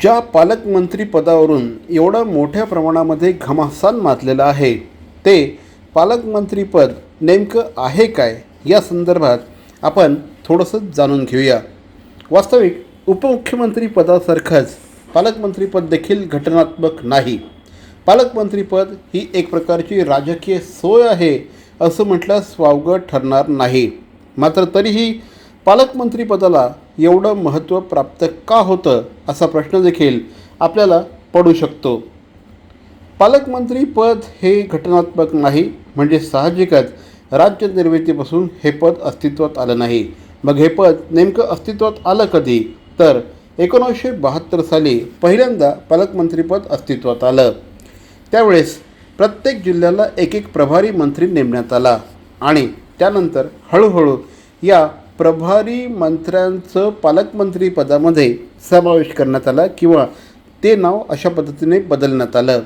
ज्या पालकमंत्रीपदावरून एवढा मोठ्या प्रमाणामध्ये घमासान माजलेलं आहे ते पालकमंत्रीपद नेमकं आहे काय या संदर्भात आपण थोडंसं जाणून घेऊया. वास्तविक उपमुख्यमंत्रीपदासारखंच पालकमंत्रीपद देखील घटनात्मक नाही. पालकमंत्रीपद ही एक प्रकारची राजकीय सोय आहे असं म्हटल्यास वावगं ठरणार नाही. मात्र तरीही पालकमंत्रीपदाला एवढं महत्त्व प्राप्त का होतं असा प्रश्न देखील आपल्याला पडू शकतो. पालकमंत्री पद हे घटनात्मक नाही म्हणजे साहजिकच राज्य निर्मितीपासून हे पद अस्तित्वात आलं नाही. मग हे पद नेमकं अस्तित्वात आलं कधी? तर एकोणीसशे बहात्तर साली पहिल्यांदा पालकमंत्रीपद अस्तित्वात आलं. त्यावेळेस प्रत्येक जिल्ह्याला एक एक प्रभारी मंत्री नेमण्यात आला आणि त्यानंतर हळूहळू या प्रभारी मंत्र्यांचं पालकमंत्री पदामध्ये समावेश करण्यात आला किंवा ते नाव अशा पद्धतीने बदलण्यात आलं.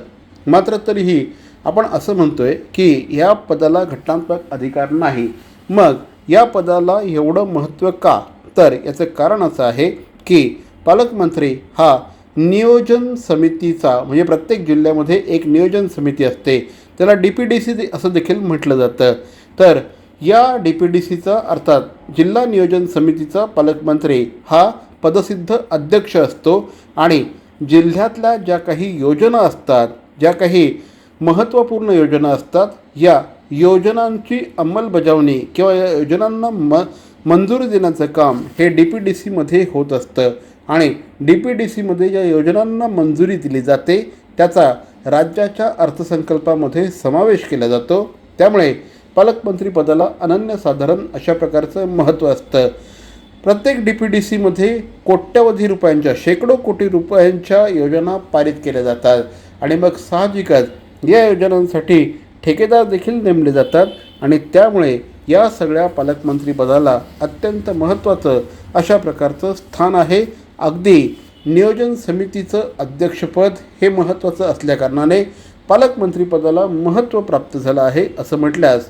मात्र तरीही आपण असं म्हणतोय की या पदाला घटनात्मक अधिकार नाही. मग या पदाला एवढं महत्त्व का? तर याचं कारण असं आहे की पालकमंत्री हा नियोजन समितीचा म्हणजे प्रत्येक जिल्ह्यामध्ये एक नियोजन समिती असते. त्याला डी पी डी सी असं देखील म्हटलं जातं. तर या डी पी डी सीचा अर्थात जिल्हा नियोजन समितीचा पालकमंत्री हा पदसिद्ध अध्यक्ष असतो आणि जिल्ह्यातल्या ज्या काही योजना असतात ज्या काही महत्त्वपूर्ण योजना असतात या योजनांची अंमलबजावणी किंवा या योजनांना म मंजुरी देण्याचं काम हे डी पी डी सीमध्ये होत असतं आणि डी पी डी सीमध्ये ज्या योजनांना मंजुरी दिली जाते त्याचा राज्याच्या अर्थसंकल्पामध्ये समावेश केला जातो. त्यामुळे पालकमंत्री पदाला अनन्यसाधारण अशा प्रकारचं महत्त्व असतं. प्रत्येक डी पी डी सीमध्ये कोट्यवधी रुपयांच्या शेकडो कोटी रुपयांच्या योजना पारित केल्या जातात आणि मग साहजिकच या योजनांसाठी ठेकेदार देखील नेमले जातात आणि त्यामुळे या सगळ्या पालकमंत्री पदाला अत्यंत महत्त्वाचं अशा प्रकारचं स्थान आहे. अगदी नियोजन समितीचं अध्यक्षपद हे महत्त्वाचं असल्याकारणाने पालकमंत्रीपदाला महत्त्व प्राप्त झालं आहे असं म्हटल्यास